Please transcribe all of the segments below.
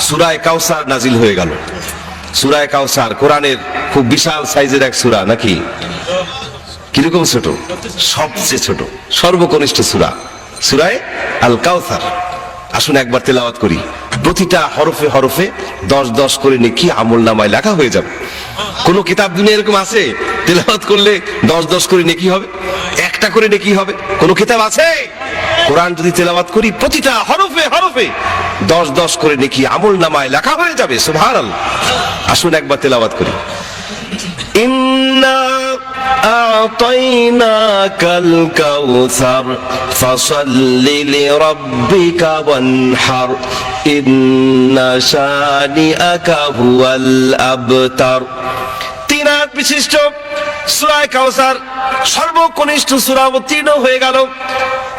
সুরায় কাউসার নাজিল হয়ে গেল। সুরায় কাউসার, কোরআনের খুব বিশাল সাইজের এক সুরা, নাকি? কীরকম ছোট? সবচেয়ে ছোট, সর্বকনিষ্ঠ সুরা। সুরায় আল কাউসার আসুন একবার তেলাওয়াত করি। প্রতিটা হরফে হরফে দশ দশ করে নেকি আমল নামায় লেখা হয়ে যাবে। কোন কিতাব দুনিয়া এরকম আছে? তেলাওয়াত করলে দশ দশ করে নেকি হবে, একটা করে নেকি হবে। কোন কিতাব আছে? কোরআন যদি তেলাওয়াত করি প্রতিটা হরফে হরফে দশ দশ করে নেকি আমল নামায় লেখা হয়ে যাবে সুবহানাল্লাহ আসুন একবার তেলাওয়াত করি إنا أعطيناك الكوثر فصل لربك وانحر إن شانئك هو الأبتر তিন বিশিষ্ট সুরায় কাউসার সর্বকনিষ্ঠ সুরা অবতীর্ণ হয়ে গেল।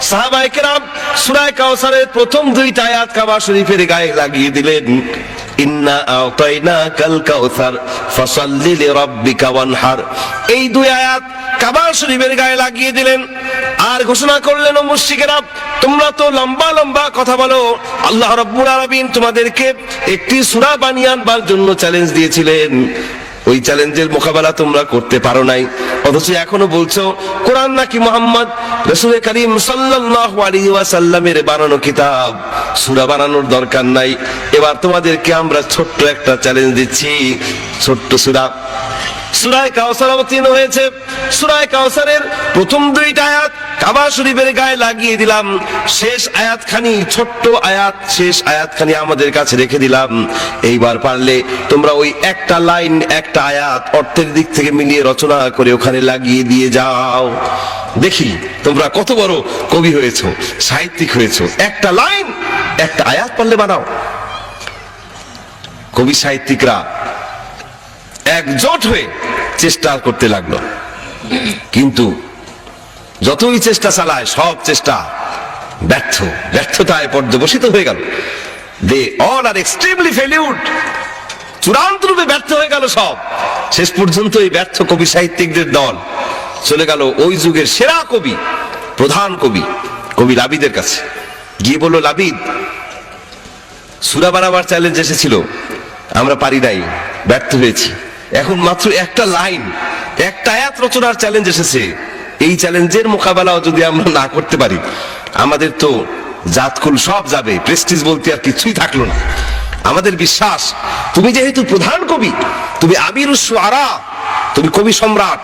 সাহাবায়ে কেরাম সুরায় কাউসারের প্রথম দুইটা আয়াত কাবা শরীফের গায়ে লাগিয়ে দিলেন। ইন্না আতাইনা কাল কাউসার, ফাসাল্লি লিরাব্বিকা ওয়ানহার। এই দুই আয়াত কাবা শরীফের গায়ে লাগিয়ে দিলেন। আর ঘোষণা করলেন মুশরিকেরা, তোমরা তো লম্বা লম্বা কথা বলো। আল্লাহ রাব্বুল আলামিন তোমাদেরকে একটি সূরা বানিয়ে আনবার জন্য চ্যালেঞ্জ দিয়েছিলেন। ওই চ্যালেঞ্জের মোকাবেলা তোমরা করতে পারো নাই। অথচ এখনও বলছো, কোরআন নাকি মোহাম্মদ? রসুল করিম সাল্লাল্লাহু আলাইহি বানানো কিতাব। সূরা বানানোর দরকার নাই। এবার তোমাদেরকে আমরা ছোট্ট একটা চ্যালেঞ্জ দিচ্ছি। ছোট্ট সূরা। সুরায় কাউসার অবতীর্ণ হয়েছে। সুরায় কাউসারের প্রথম দুইটা আয়াত কাবা শরীফের গায়ে লাগিয়ে দিলাম। শেষ আয়াতখানি, ছোট্ট আয়াত, শেষ আয়াতখানি আমাদের কাছে রেখে দিলাম। এইবার পারলে তোমরা ওই একটা লাইন, একটা আয়াত অর্থের দিক থেকে মিলিয়ে রচনা করে ওখানে লাগিয়ে দিয়ে যাও। দেখি তোমরা কত বড় কবি হয়েছো, সাহিত্যিক হয়েছো। একটা লাইন, একটা আয়াত পারলে বানাও। কবি সাহিত্যিকরা একজোট হয়ে চেষ্টা করতে লাগল। কিন্তু যতই চেষ্টা চালায়, সব চেষ্টা ব্যর্থ। ব্যর্থতায় পর্যবসিত হয়ে গেল। দে অল আর এক্সট্রিমলি ফেলিউড চূড়ান্ত রূপে ব্যর্থ হয়ে গেল সব। শেষ পর্যন্ত এই ব্যর্থ কবি সাহিত্যিকদের দল চলে গেল ওই যুগের সেরা কবি, প্রধান কবি কবি লাবিদের কাছে। গিয়ে বলল, লাবিদ সুরা বানাবার চ্যালেঞ্জ এসেছিল। আমরা পারি নাই, ব্যর্থ হয়েছি। এখন মাত্র একটা লাইন, একটা আয়াত রচনার চ্যালেঞ্জ এসেছে। এই চ্যালেঞ্জের মোকাবেলাও যদি আমরা না করতে পারি, আমাদের তো জাতকুল সব যাবে প্রেস্টিজ বলতে আর কিছুই থাকল না। আমাদের বিশ্বাস, তুমি যেহেতু প্রধান কবি, তুমি আবির আরা তুমি কবি সম্রাট,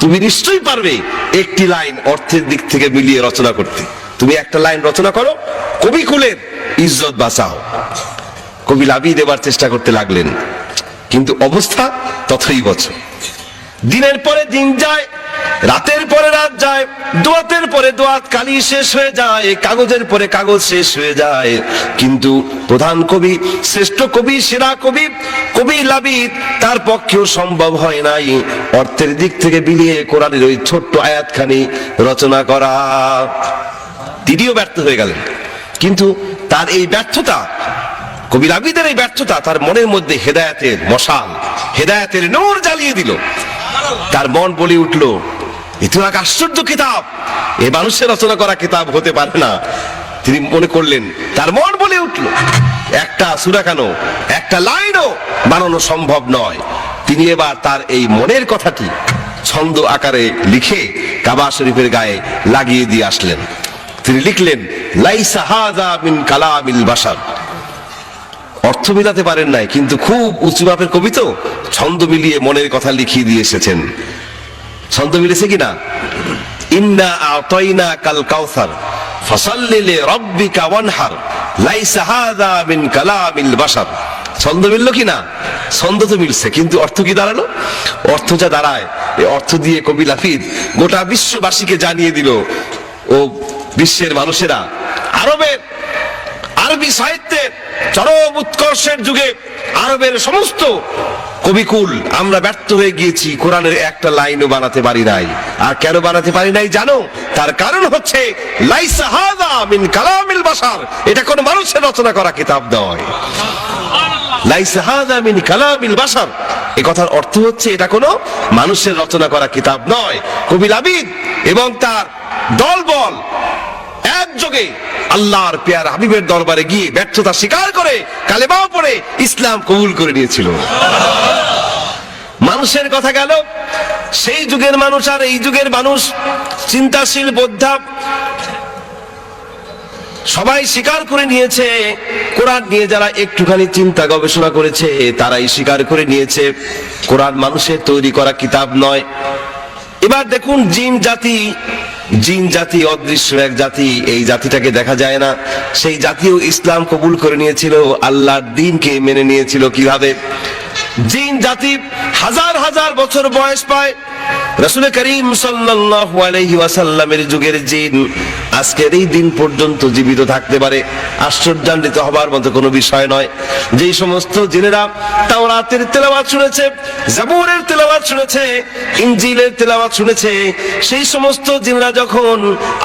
তুমি নিশ্চয়ই পারবে একটি লাইন অর্থের দিক থেকে মিলিয়ে রচনা করতে। তুমি একটা লাইন রচনা করো কবি কুলের ইজ্জত বাঁচাও। কবি লাভি দেবার চেষ্টা করতে লাগলেন। কিন্তু অবস্থা তথই বছর। দিনের পরে দিন যায়, রাতের পরে রাত যায়, দোয়াতের পরে দোয়াত কালি শেষ হয়ে যায়, কাগজের পরে কাগজ শেষ হয়ে যায়। কিন্তু প্রধান কবি, শ্রেষ্ঠ কবি, সেরা কবি কবি লাবিদ, তার পক্ষেও সম্ভব হয় নাই। অর্থের দিক থেকে বিলিয়ে কোরআনের ওই ছোট্ট আয়াতখানি রচনা করা। তিনিও ব্যর্থ হয়ে গেলেন। কিন্তু তার এই ব্যর্থতা কবি আবিদের এই ব্যর্থতা তার মনের মধ্যে হেদায়াতের মশাল, হেদায়াতের নূর জ্বালিয়ে দিল। তার মন বলে উঠল, এ এক আশ্চর্য কিতাব। এ মানুষের রচনা করা কিতাব হতে পারে না। তিনি মনে করলেন, তার মন বলে উঠল, একটা সুরা কেন? একটা লাইনও বানানো সম্ভব নয়। তিনি এবার তার এই মনের কথাটি ছন্দ আকারে লিখে কাবা শরীফের গায়ে লাগিয়ে দিয়ে আসলেন। তিনি লিখলেন, লাইসা হাজা মিন কালামিল বাসার অর্থ মিলাতে পারেন নাই, কিন্তু খুব উঁচু মাপের কবি তো, ছন্দ মিলিয়ে মনের কথা লিখিয়ে দিয়ে এসেছেন। ছন্দ মিলেছে কিনা? ইন্না আতাইনা কাল কাউসার, ফসাল্লি লিরাব্বিকা ওয়ানহার, লাইসা হাযা মিন কালামিল বাশার। ছন্দ মিলল কিনা? ছন্দ তো মিলছে, কিন্তু অর্থ কি দাঁড়াল? অর্থ যা দাঁড়ায়, এই অর্থ দিয়ে কবি লাফিদ গোটা বিশ্ববাসীকে জানিয়ে দিল, ও বিশ্বের মানুষেরা, আরবের আরবি সাহিত্যের চরম উৎকর্ষের যুগে আরবের সমস্ত কবিকুল আমরা ব্যর্থ হয়ে গিয়েছি, কোরআনের একটা লাইনও বানাতে পারি নাই। আর কেন বানাতে পারি নাই জানো? তার কারণ হচ্ছে কালামিল এটা কোন মানুষের রচনা করা কিতাব নয়। লাইসা মিন কালামিল বাশার। এই কথার অর্থ হচ্ছে, এটা কোনো মানুষের রচনা করা কিতাব নয়। কবি লাবিদ এবং তার দলবল একযোগে আল্লাহর পেয়ার হাবিবের দরবারে গিয়ে ব্যর্থতা স্বীকার করে, কালেমাও পড়ে, ইসলাম কবুল করে নিয়েছিল। মানুষের কথা গেল, সেই যুগের মানুষ আর এই যুগের মানুষ, চিন্তাশীল, বোদ্ধা, সবাই স্বীকার করে নিয়েছে, কোরআন নিয়ে যারা একটুখানি চিন্তা গবেষণা করেছে, তারাই স্বীকার করে নিয়েছে, কোরআন মানুষের তৈরি করা কিতাব নয়। এবার দেখুন, জিন, জাতি জিন জাতি অদৃশ্য এক জাতি, এই জাতিটাকে দেখা যায় না। সেই জাতিও ইসলাম কবুল করে নিয়েছিল, আল্লাহর দিনকে মেনে নিয়েছিল কীভাবে? জিন জাতি হাজার হাজার বছর বয়স পায় রসুল করিম সাল্লাল্লাহু আলাইহি ওয়াসাল্লামের যুগের জিন, আজকের এই দিন পর্যন্ত জীবিত থাকতে পারে। আশ্চর্যান্বিত হবার মতো কোনো বিষয় নয়। যেই সমস্ত জিনেরা তাওরাতের তেলাওয়াত শুনেছে, জাবুরের তেলাওয়াত শুনেছে, ইনজিলের তেলাওয়াত শুনেছে, সেই সমস্ত জিনেরা যখন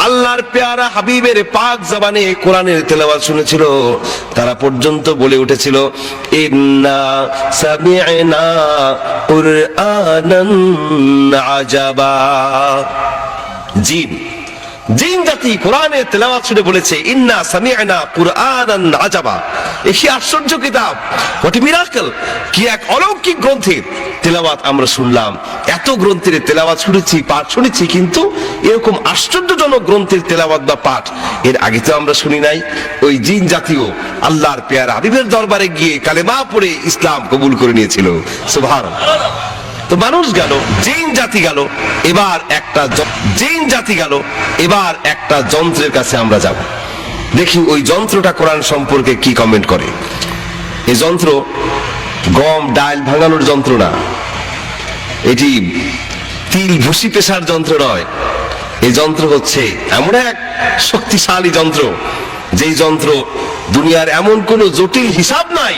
আল্লাহর পেয়ারা হাবিবের পাক জবানে কোরআনের তেলাওয়াত শুনেছিল, তারা পর্যন্ত বলে উঠেছিল, ইন্না সামি'না কুরআনান আজাবা। জিন। জিন জাতি কোরআনের তেলাওয়াত শুনে বলেছে, ইন্না সামি'না কুরআনান আজাবা। এ কি আশ্চর্য কিতাব। হোয়াট মিরাকল কি এক অলৌকিক গ্রন্থের তেলাওয়াত আমরা শুনলাম। এত গ্রন্থের তেলাওয়াত শুনেছি, পাঠ শুনেছি, কিন্তু এরকম আশ্চর্যজনক গ্রন্থের তেলাওয়াত বা পাঠ, এর আগে তো আমরা শুনি নাই। ওই জিন জাতীয় আল্লাহর পেয়ার হাবিবের দরবারে গিয়ে কালেমা পড়ে ইসলাম কবুল করে নিয়েছিল। সুবহানাল্লাহ। তো মানুষ গেল, জিন জাতি গেল, এবার একটা জিন জাতি গেল, এবার একটা যন্ত্রের কাছে আমরা যাব। দেখি ওই যন্ত্রটা কোরআন সম্পর্কে কি কমেন্ট করে। এই যন্ত্র গম, ডাল ভাঙানোর যন্ত্র না। এটি তিল ভুসি পেশার যন্ত্র নয়। এই যন্ত্র হচ্ছে এমন এক শক্তিশালী যন্ত্র, যেই যন্ত্র দুনিয়ার এমন কোন জটিল হিসাব নাই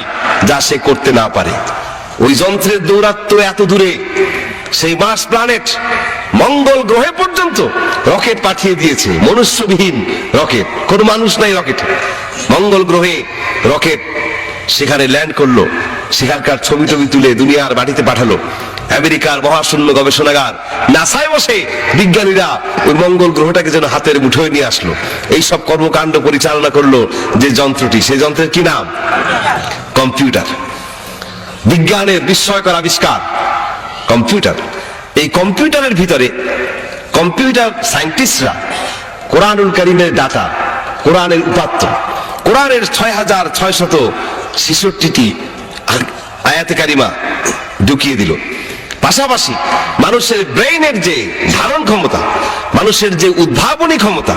যা সে করতে না পারে। ওই যন্ত্রের দৌরাত্ম এত দূরে। সেই মাস প্ল্যানেট মঙ্গল গ্রহে পর্যন্ত রকেট পাঠিয়ে দিয়েছে। মনুষ্যবিহীন রকেট। কোন মানুষ নাই রকেট। মঙ্গল গ্রহে রকেট সেখানে ল্যান্ড করল। সেখানকার ছবি টবি তুলে দুনিয়ার বাড়িতে পাঠালো। আমেরিকার মহাশূন্য গবেষণাগার নাসায় বসে বিজ্ঞানীরা ওই মঙ্গল গ্রহটাকে যেন হাতের মুঠোয় নিয়ে আসলো। এই সব কর্মকাণ্ড পরিচালনা করল যে যন্ত্রটি। সেই যন্ত্রের কি নাম? কম্পিউটার। বিজ্ঞানের বিস্ময়কর আবিষ্কার। কম্পিউটার। এই কম্পিউটারের ভিতরে কম্পিউটার সায়েন্টিস্টরা কোরআনুল করিমের ডাটা কোরআনের উপাত্ত। কোরআনের ছয় হাজার ছয় শত ছেষট্টিটি আয়াতে কারিমা ঢুকিয়ে দিল। পাশাপাশি মানুষের ব্রেইনের যে ধারণ ক্ষমতা, মানুষের যে উদ্ভাবনী ক্ষমতা,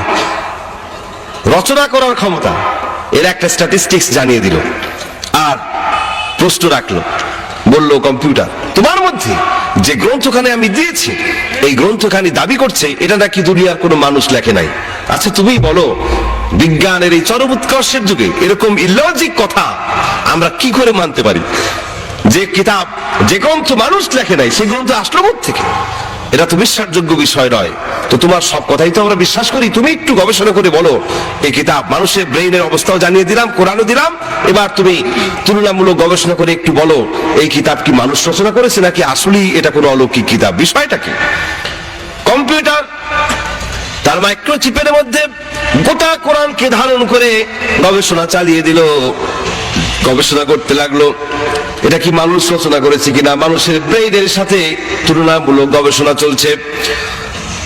রচনা করার ক্ষমতা, এর একটা স্ট্যাটিস্টিক্স জানিয়ে দিল। প্রশ্ন রাখল, বলল, কম্পিউটার, তোমার মধ্যে যে গ্রন্থখানে আমি দিয়েছি, এই গ্রন্থখানি দাবি করছে, এটা নাকি দুনিয়ার কোনো মানুষ লেখে নাই? আচ্ছা তুমি বলো, বিজ্ঞানের এই চরম উৎকর্ষের যুগে এরকম ইলজিক কথা আমরা কি করে মানতে পারি? যে কিতাব, যে গ্রন্থ মানুষ লেখে নাই সেই গ্রন্থ আসলো থেকে এটা তো বিশ্বাসযোগ্য বিষয় নয়। তো তোমার সব কথাই তো আমরা বিশ্বাস করি। তুমি একটু গবেষণা করে বলো। এই কিতাব মানুষের ব্রেইনের অবস্থাও জানিয়ে দিলাম, কোরআনও দিলাম। এবার তুমি তুলনামূলক গবেষণা করে একটু বলো, এই কিতাব কি মানুষ রচনা করেছে নাকি আসলেই এটা কোনো অলৌকিক কিতাব? বিষয়টা কি? কম্পিউটার, তার মাইক্রোচিপের মধ্যে গোটা কোরআনকে ধারণ করে গবেষণা চালিয়ে দিল। গবেষণা করতে লাগল, এটা কি মানুষ রচনা করেছে কিনা? মানুষের ব্রেইনের সাথে তুলনামূলক গবেষণা চলছে।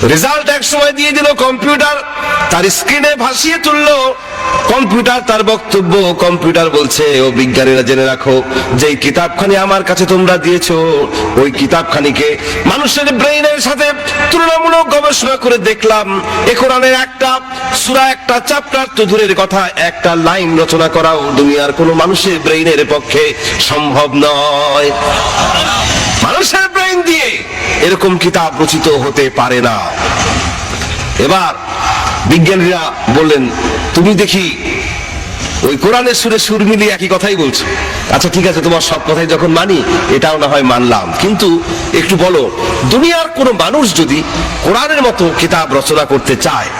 রেজাল্ট এক সময় দিয়ে দিল কম্পিউটার তার স্ক্রিনে ভাসিয়ে তুললো। কম্পিউটার তার বক্তব্য কম্পিউটার বলছে, ও বিজ্ঞানীরা জেনে রাখো যে কিতাবখানি আমার কাছে তোমরা দিয়েছ, ওই কিতাবখানিকে মানুষের ব্রেইনের সাথে তুলনামূলক গবেষণা করে দেখলাম। এ কোরআনের একটা, সূরা একটা চ্যাপ্টার তো দূরের কথা, একটা লাইন রচনা করাও দুনিয়ার কোনো মানুষের ব্রেইনের পক্ষে সম্ভব নয়। মানুষের ব্রেইন দিয়ে এরকম কিতাব রচিত হতে পারে না। এবার বিজ্ঞানীরা বললেন, তুমি দেখি, ওই কোরআনের সুরে সুর মিলিয়ে একই কথাই বলছো। আচ্ছা ঠিক আছে, তোমার সব কথাই যখন মানি, এটাও না হয় মানলাম। কিন্তু একটু বলো, দুনিয়ার কোনো মানুষ যদি কোরআনের মতো কিতাব রচনা করতে চায়,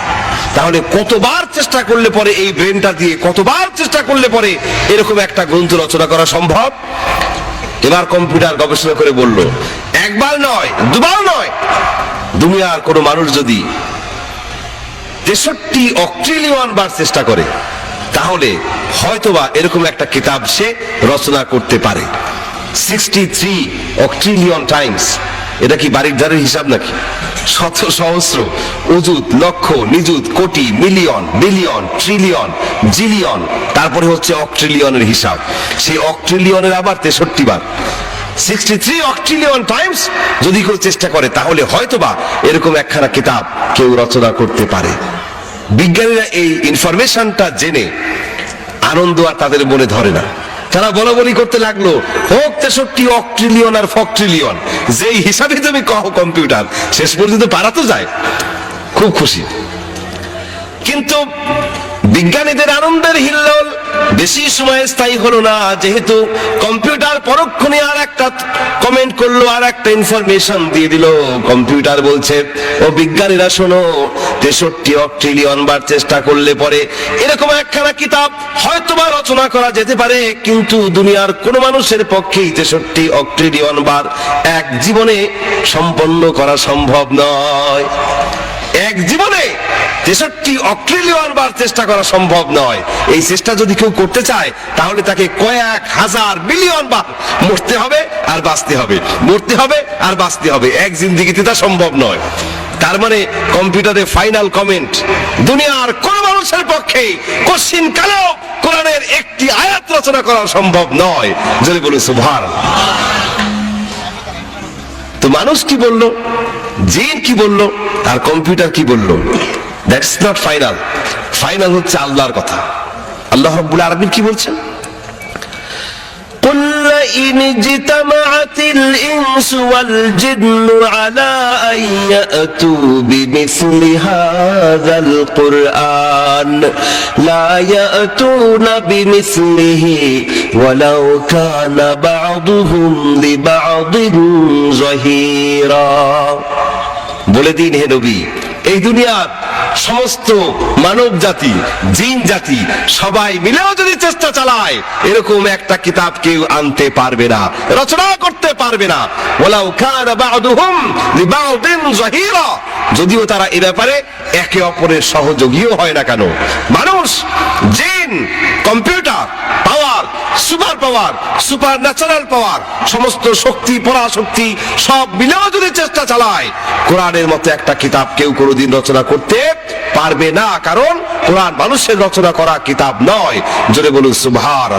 তাহলে কতবার চেষ্টা করলে পরে এই ব্রেনটা দিয়ে কতবার চেষ্টা করলে পরে এরকম একটা গ্রন্থ রচনা করা সম্ভব? এবার কম্পিউটার গবেষণা করে বলল একবার নয়, দুবার নয়। দুনিয়ার কোনো মানুষ যদি তেষট্টি অক্ট্রিলিয়ন বার চেষ্টা করে, তাহলে হয়তোবা এরকম একটা কিতাব সে রচনা করতে পারে। সিক্সটি থ্রি অক্ট্রিলিয়ন টাইমস, এটা কি বাড়ির হিসাব নাকি? শত সহস্র অযুত লক্ষ, নিযুত, কোটি, মিলিয়ন, বিলিয়ন, ট্রিলিয়ন, জিলিয়ন, তারপরে হচ্ছে অক্ট্রিলিয়নের হিসাব। সেই অক্ট্রিলিয়নের আবার তেষট্টি বার। টাইমস যদি কেউ চেষ্টা করে, তাহলে হয়তোবা এরকম একখানা কিতাব কেউ রচনা করতে পারে। বিজ্ঞানীরা এই ইনফরমেশনটা জেনে আনন্দ আর তাদের মনে ধরে না। তারা বলা বলি করতে লাগল, হোক তেষট্টি অক্ট্রিলিয়ন আর ফক্ট্রিলিয়ন যেই হিসাবে তুমি কহ কম্পিউটার, শেষ পর্যন্ত পারা তো যায়। খুব খুশি। কিন্তু বিজ্ঞানীদের আনন্দের হিল্লোল বেশি সময় স্থায়ী হলো না, যেহেতু কম্পিউটার পরক্ষণে আর একটা কমেন্ট করল, আর একটা ইনফরমেশন দিয়ে দিল। কম্পিউটার বলছে, ও বিজ্ঞানীরা শোনো, তেষট্টি অক্ট্রিলিয়ন বার চেষ্টা করলে পরে এরকম একখানা কিতাব হয়তো বা রচনা করা যেতে পারে, কিন্তু দুনিয়ার কোন মানুষের পক্ষেই তেষট্টি অক্ট্রিলিয়ন বার এক জীবনে সম্পন্ন করা সম্ভব নয়। এক জীবনে তেষট্টি অক্ট্রিলিয়ন বার চেষ্টা করা সম্ভব নয়। এই চেষ্টা যদি কেউ করতে চায়, তাহলে তাকে কয়েক হাজার মিলিয়ন বার মরতে হবে আর বাঁচতে হবে। মরতে হবে আর বাঁচতে হবে। এক জিন্দিগিতে তা সম্ভব নয়। তার মানে কম্পিউটারে ফাইনাল কমেন্ট, দুনিয়ার কোন মানুষের পক্ষে কশিন কালেও কোরআনের একটি আয়াত রচনা করা সম্ভব নয়। যদি বলে সুভার তো মানুষ কি বলল? জিন কি বলল? আর কম্পিউটার কি বলল? দ্যাটস নট ফাইনাল ফাইনাল হচ্ছে আল্লাহর কথা আল্লাহ রব্বুল আরবিন কি বলছেন قل إن اجتمعت الإنس والجن على أن يأتوا بمثل هذا القرآن لا يأتون بمثله ولو كان بعضهم لبعض ظهيرا বলে দিন হে নবী এই দুনিয়ার সমস্ত মানব জাতি, জিন জাতি সবাই মিলেও যদি চেষ্টা চালায়, এরকম একটা কিতাব কেউ আনতে পারবে না, রচনা করতে পারবে না। যাহিরা। যদিও তারা এ ব্যাপারে একে অপরের সহযোগীও হয় না কেন। মানুষ, জিন, computer, power, super power, supernatural power, সমস্ত শক্তি, পরাশক্তি সব মিলেও যদি চেষ্টা চালায়, কোরআনের মতো একটা কিতাব কেউ কোনোদিন রচনা করতে পারবে না, কারণ কোরআন মানুষের রচনা করা কিতাব নয়। জোরে বলুন সুভার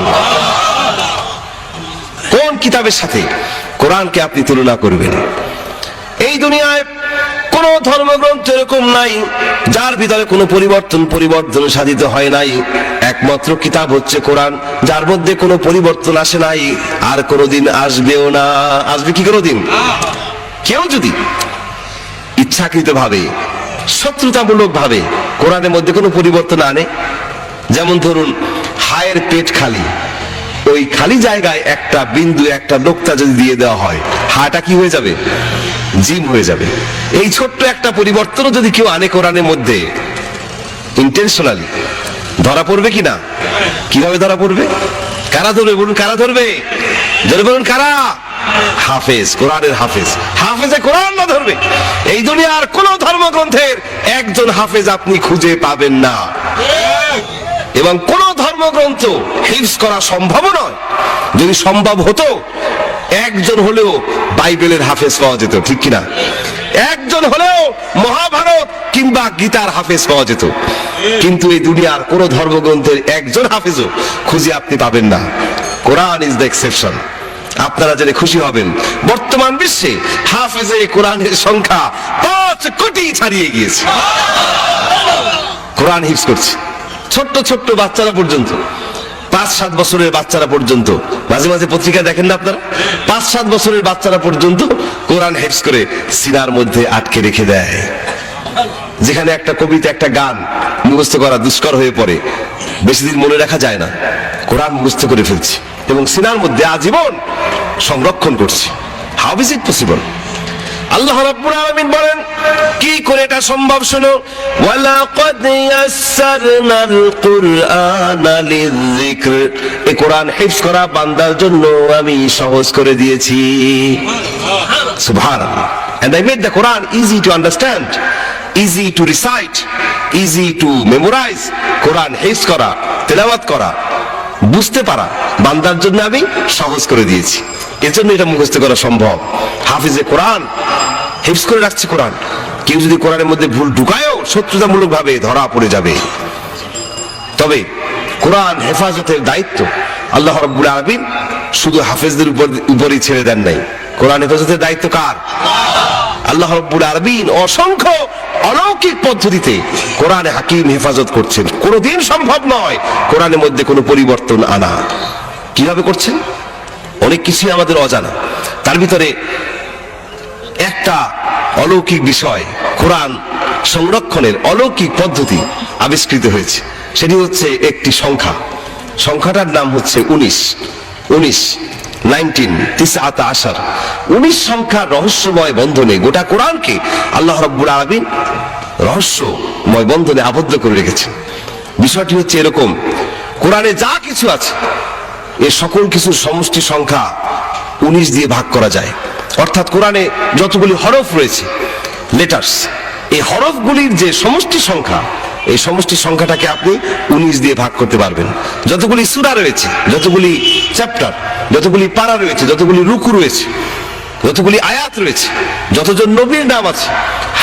কোন কিতাবের সাথে কোরআনকে আপনি তুলনা করবেন? এই দুনিয়ায় কোন ধর্মগ্রন্থ এরকম নাই, যার ভিতরে কোনো পরিবর্তন পরিবর্তন সাধিত হয় নাই। একমাত্র কিতাব হচ্ছে কোরআন, যার মধ্যে কোনো পরিবর্তন আসে নাই, আর কোনোদিন আসবেও না। আসবে কি কোনোদিন? কেউ যদি ইচ্ছাকৃত ভাবে শত্রুতামূলক ভাবে কোরআনের মধ্যে কোনো পরিবর্তন আনে। যেমন ধরুন, হায়ের পেট খালি। ওই খালি জায়গায় একটা বিন্দু, একটা নোক্তা যদি দিয়ে দেওয়া হয়, হাটা কি হয়ে যাবে? জিম হয়ে যাবে। এই ছোট্ট একটা পরিবর্তনও যদি কেউ আনে কোরআনের মধ্যে ইন্টেনশনালি ধরা পড়বে কি না? কীভাবে ধরা পড়বে? কারা ধরবে বলুন, কারা ধরবে? ধরে বলুন, কারা? হাফেজ, কোরআনের হাফেজ। হাফেজে কোরআন না ধরবে। এই দুনিয়ার কোন ধর্মগ্রন্থের একজন হাফেজ আপনি খুঁজে পাবেন না। এবং কোন ধর্মগ্রন্থ হিফজ করা সম্ভব নয়। যদি সম্ভব হতো, একজন হলেও বাইবেলের হাফেজ পাওয়া যেত, ঠিক কিনা? একজন হলেও মহাভারত কিংবা গীতার হাফেজ পাওয়া যেত। কিন্তু এই দুনিয়ার কোন ধর্মগ্রন্থের একজন হাফেজও খুঁজে আপনি পাবেন না। Quran is the exception. আপনারা জেনে খুশি হবেন। বর্তমান বিশ্বে হাফেজে কোরআনের সংখ্যা পাঁচ কোটি ছাড়িয়ে গিয়েছে। কোরআন হিফজ করছে। ছোট্ট ছোট্ট বাচ্চারা পর্যন্ত, পাঁচ সাত বছরের বাচ্চারা পর্যন্ত, মাঝে মাঝে পত্রিকা দেখেন না আপনারা? পাঁচ সাত বছরের বাচ্চারা পর্যন্ত কোরআন হেফস করে সিনার মধ্যে আটকে রেখে দেয়। যেখানে একটা কবিতা, একটা গান মুখস্থ করা দুষ্কর হয়ে পড়ে, বেশি দিন মনে রাখা যায় না। কোরআন মুখস্থ করে ফেলছি এবং সিনার মধ্যে আজীবন সংরক্ষণ করছি। হাউ ইজ ইট পসিবল আল্লাহ রাব্বুল আলামিন বলেন, কি করে এটা সম্ভব শুনো? ওয়ালাকাদ ইয়াসসারনাল কুরআনা লিযিকর। এই কোরআন হিফজ করা বান্দার জন্য আমি সহজ করে দিয়েছি। সুবহানাল্লাহ। And i made the quran easy to understand, easy to recite, easy to memorize quran হিফজ করা, তেলাওয়াত করা বুঝতে পারা। বান্দার জন্য আমি সহজ করে দিয়েছি। এজন্য এটা মুখস্থ করা সম্ভব। হাফিজে কোরআন হেফস করে রাখছে কোরআন। কেউ যদি কোরআনের মধ্যে ভুল ঢুকায়ও শত্রুতামূলক ভাবে ধরা পড়ে যাবে। তবে কোরআন হেফাজতের দায়িত্ব। আল্লাহ রব্বুল আলমিন শুধু হাফেজদের উপর উপরই ছেড়ে দেন নাই। কোরআন হেফাজতের দায়িত্ব কার? আল্লাহ রব্বুল আলমিন অসংখ্য অলৌকিক পদ্ধতিতে কোরআনে হাকিম হেফাজত করছেন। কোনোদিন সম্ভব নয় কোরআনের মধ্যে কোনো পরিবর্তন আনা। কীভাবে করছেন? অনেক কিছুই আমাদের অজানা। তার ভিতরে একটা অলৌকিক বিষয়, কোরআন সংরক্ষণের অলৌকিক পদ্ধতি আবিষ্কৃত হয়েছে। সেটি হচ্ছে একটি সংখ্যা। সংখ্যাটার নাম হচ্ছে উনিশ। উনিশ উনিশ সংখ্যার রহস্যময় বন্ধনে গোটা কোরআনকে আল্লাহ রব্বুল আলমিন রহস্যময় বন্ধনে আবদ্ধ করে রেখেছেন। বিষয়টি হচ্ছে এরকম, কোরআনে যা কিছু আছে, এ সকল কিছুর সমষ্টি সংখ্যা উনিশ দিয়ে ভাগ করা যায়। অর্থাৎ কোরআনে যতগুলি হরফ রয়েছে লেটার্স এই হরফগুলির যে সমষ্টি সংখ্যা, এই সমষ্টি সংখ্যাটাকে আপনি উনিশ দিয়ে ভাগ করতে পারবেন। যতগুলি সুরা রয়েছে, যতগুলি চ্যাপ্টার যতগুলি পাড়া রয়েছে, যতগুলি রুকু রয়েছে, যতগুলি আয়াত রয়েছে, যতজন নবীর নাম আছে,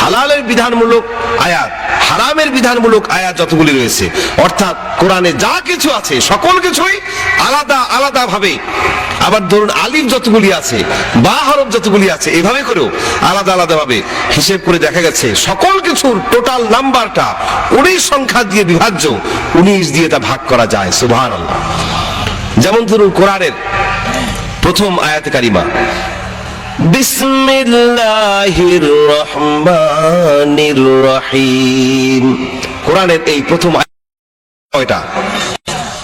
হালালের বিধানমূলক আয়াত, হারামের বিধানমূলক আয়াত যতগুলি রয়েছে, অর্থাৎ কোরআনে যা কিছু আছে, সকল কিছুই আলাদা আলাদা ভাবে আবার ধরুন আলিফ যতগুলি আছে, বা হরফ যতগুলি আছে, এভাবে করেও আলাদা আলাদা ভাবে হিসেব করে দেখা গেছে, সকল কিছুর টোটাল নাম্বারটা উনিশ সংখ্যা দিয়ে বিভাজ্য, উনিশ দিয়ে তা ভাগ করা যায় সুবহান যেমন ধরুন কোরআনের প্রথম আয়াত কারিমা। বিসমিল্লাহির রহমানির রহিম কোরআনের এই প্রথম কয়টা?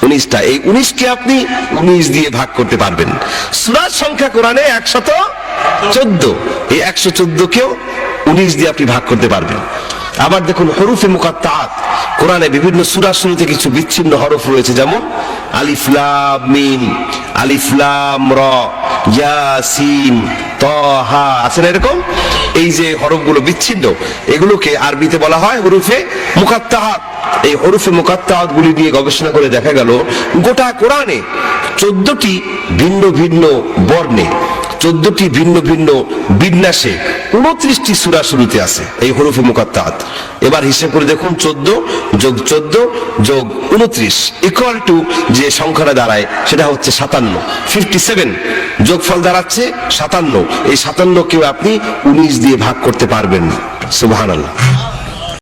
উনিশটা। এই উনিশকে আপনি উনিশ দিয়ে ভাগ করতে পারবেন। সুরার সংখ্যা কোরআনে একশত চোদ্দ। এই একশো চোদ্দকেও উনিশ দিয়ে আপনি ভাগ করতে পারবেন। আবার দেখুন হরুফে মুকাত্তাত কোরআনে বিভিন্ন সুরার শুরুতে কিছু বিচ্ছিন্ন হরফ রয়েছে, যেমন আলিফলাম মিম আলিফলাম র ইয়াসিন তহা আছে না এরকম? এই যে হরফগুলো বিচ্ছিন্ন, এগুলোকে আরবিতে বলা হয় হরুফে মুকাত্তাহাত এই হরুফে মুকাত্তাহাত গুলি নিয়ে গবেষণা করে দেখা গেল, গোটা কোরআনে চোদ্দটি ভিন্ন ভিন্ন বর্ণে চোদ্দটি ভিন্ন ভিন্ন বিন্যাসে উনত্রিশটি সুরা শুরুতে আছে, এই হরুফে মুকাত্তাহাত এবার হিসেব করে দেখুন, চোদ্দ যোগ চোদ্দ যোগ উনত্রিশ। ইকুয়াল টু যে সংখ্যাটা দাঁড়ায়, সেটা হচ্ছে সাতান্ন। ফিফটি সেভেন যোগফল দাঁড়াচ্ছে সাতান্ন। এই সাতান্নকেও আপনি উনিশ দিয়ে ভাগ করতে পারবেন সুবহানাল্লাহ।